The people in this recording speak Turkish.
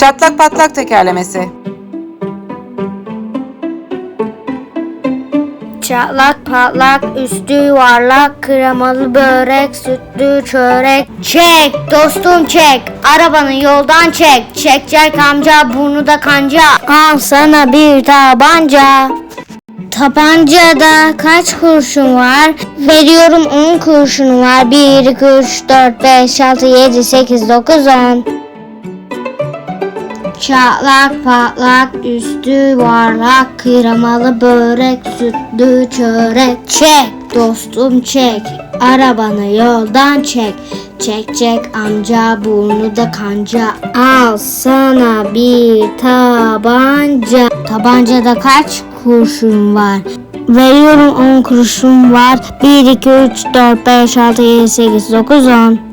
Çatlak patlak tekerlemesi. Çatlak patlak üstü yuvarlak kremalı börek sütlü çörek Çek dostum çek arabanı yoldan çek Çek çek amca burnu da kanca Al sana bir tabanca Tabancada kaç kurşun var? Veriyorum 10 kurşun var. 1, 2, 3, 4, 5, 6, 7, 8, 9, 10. Çatlak patlak üstü yuvarlak kremalı börek sütlü çörek. Çek dostum çek. Arabanı yoldan çek. Çek çek amca burnu da kanca. Al sana bir tabanca. Tabancada kaç kurşun var? Veriyorum 10 kurşun var. 1 2 3 4 5 6 7 8 9 10